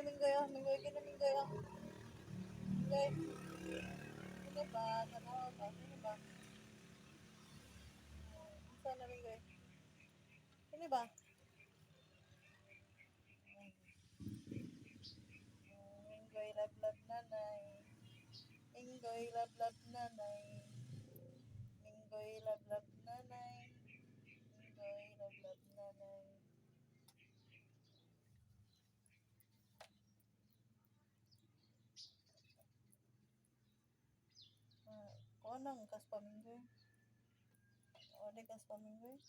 kini Minggoy ah. Minggoy kini Minggoy ah. Minggoy. Kini ba? Tanawa ba? Kini ba? Saan na Minggoy? Kini ba? Minggoy love love nanay. Minggoy love love nanay. Minggoy love love nanay. Minggoy love love nanay. Ah, Kuha nang kas paminggoy. O, di kas paminggoy.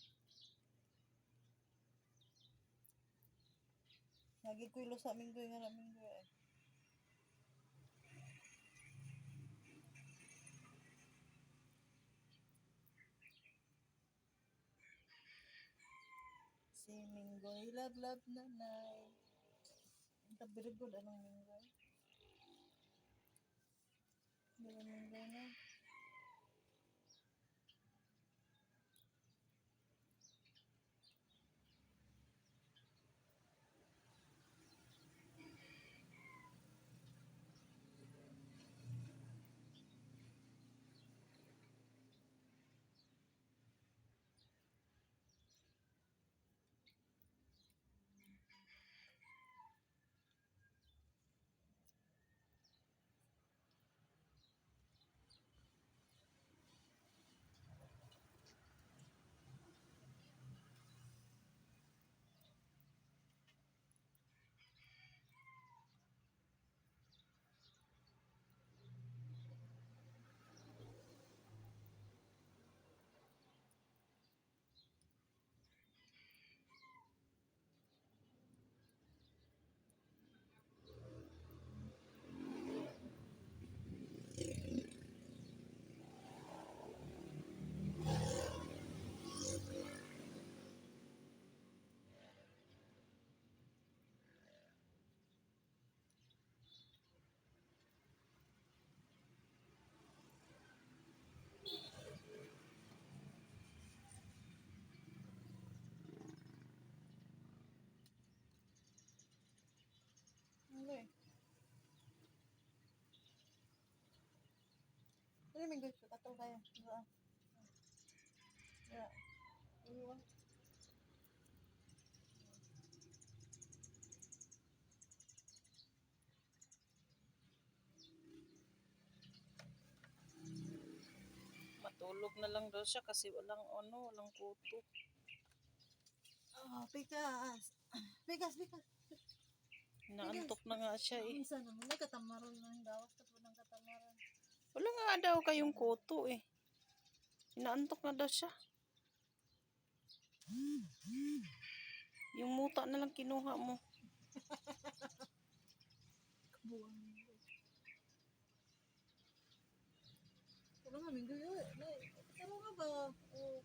Lagi ko ilo sa minggoy nga na minggoy eh. Si Minggoy, love, love, nanay. Ang kabirigod, anong Minggoy? Hindi na Minggoy na. Minggoy. Ano Minggoy? Katong kayo. Diba? Diba? Diba? Matulog na lang daw siya kasi walang ano, walang kuto. Oh, pikas. Pikas, pikas. Naantok na nga siya eh. Minsan naman, nagkatamaran ng gawas ka po ng katamaran. Wala nga daw kayong kuto eh. Inaantok na daw siya. Yung muta na lang kinuha mo. Kabuang Minggoy. Wala nga Minggoy. eh. Nay, Pero nga ba? Oh.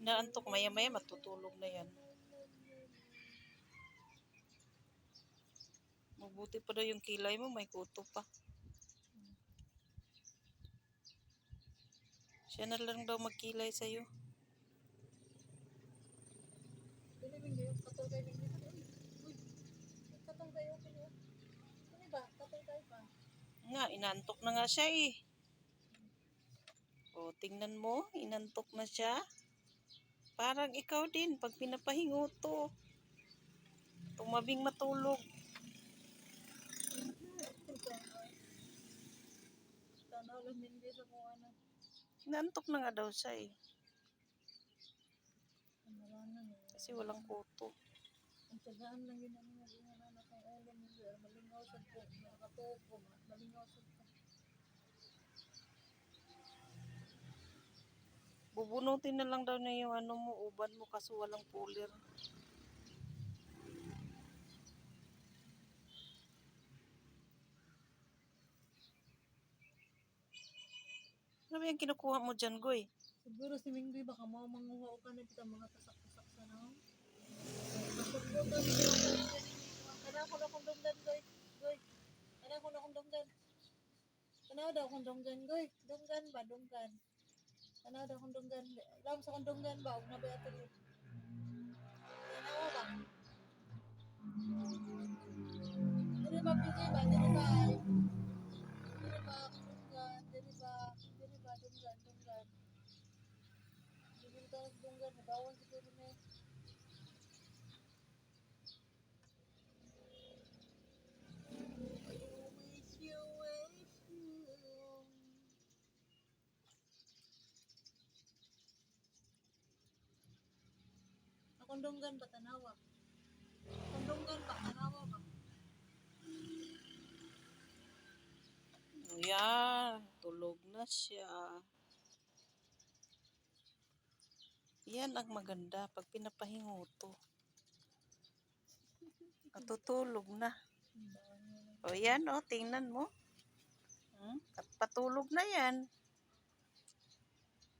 Inaantok maya-maya matutulog na yan. Mabuti pa daw yung kilay mo, may kuto pa. Siya na lang daw magkilay sa'yo. Nga, inantok na nga siya eh. O, tingnan mo, inantok na siya. Parang ikaw din, pag pinapahingo to. Tumabing matulog. Lang Minggoy sa kung ano. Inantok na nga daw siya eh. Kamaranan eh. Kasi walang kuto. Ang tsagaan lang yun ang mga inganan akong ulam Minggoy. Malingaw sa po. Nakatupo. Malingaw sa po. Bubunutin na lang daw niya yung ano mo, uban mo kaso walang pulir. Ba yung kinukuha mo dyan, Goy? Siguro si Minggoy baka mau manguha ka na kita mga tasak-tasak sa naon. Masugbo ka Minggoy. Kana ko na kong dunggan, Goy. Goy. Kana ko na kong dunggan. Kana daw kong dunggan, Goy. Dunggan ba, dunggan. Ano daw kundunggan? Alam sa kundunggan ba? Huwag na ba ito yun? Tanawa ba? Dili ba pigi ba? Dili ba? Dili ba dunggan? Nabawang siguro na eh. Kondonggan ba tanawa? Kondonggan ba tanawa ba? Yan, tulog na siya. Yan ang maganda pag pinapahingo to. Natutulog na. O yan o, tingnan mo. Hmm? At patulog na yan.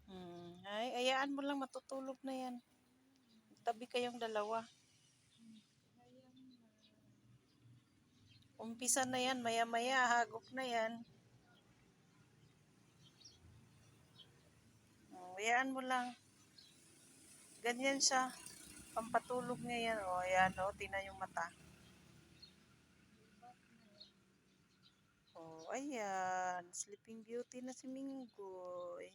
Hmm. Ay, ayaan mo lang matutulog na yan. Tabi kayong dalawa. Umpisa na yan, maya-maya, hagok na yan. O, ayaan mo lang. Ganyan siya. Pampatulog niya yan. O, ayan o, tingnan yung mata. Oh, ayan. Sleeping Beauty na si Minggoy.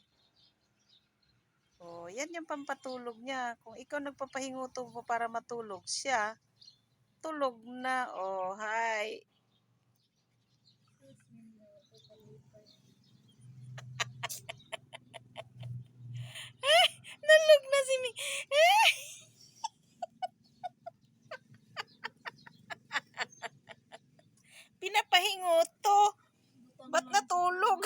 Oh, yan yung pampatulog niya. Kung ikaw nagpapahinguto mo para matulog, siya, tulog na. Oh, hi. Nalog na si Ming. Eh! Pinapahinguto. Butang Ba't lang- natulog?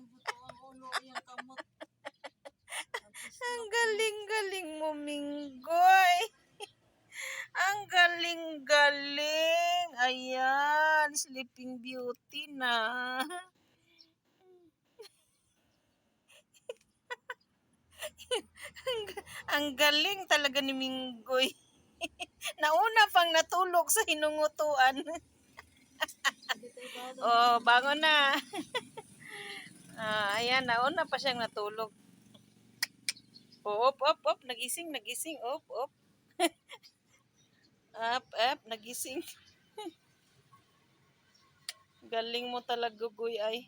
Buto ang ulo kamot. Tapos Ang galing-galing mo, Minggoy. Ang galing-galing. Ayan, Sleeping Beauty na. ang, ang galing talaga ni Minggoy. Nauna pang natulog sa hinungutuan. Oh, bangon na. Ayan, nauna pa siyang natulog. Op, op, op, nagising, nagising, op, op. up, up, nagising. Galing mo talaga, Guy, ay.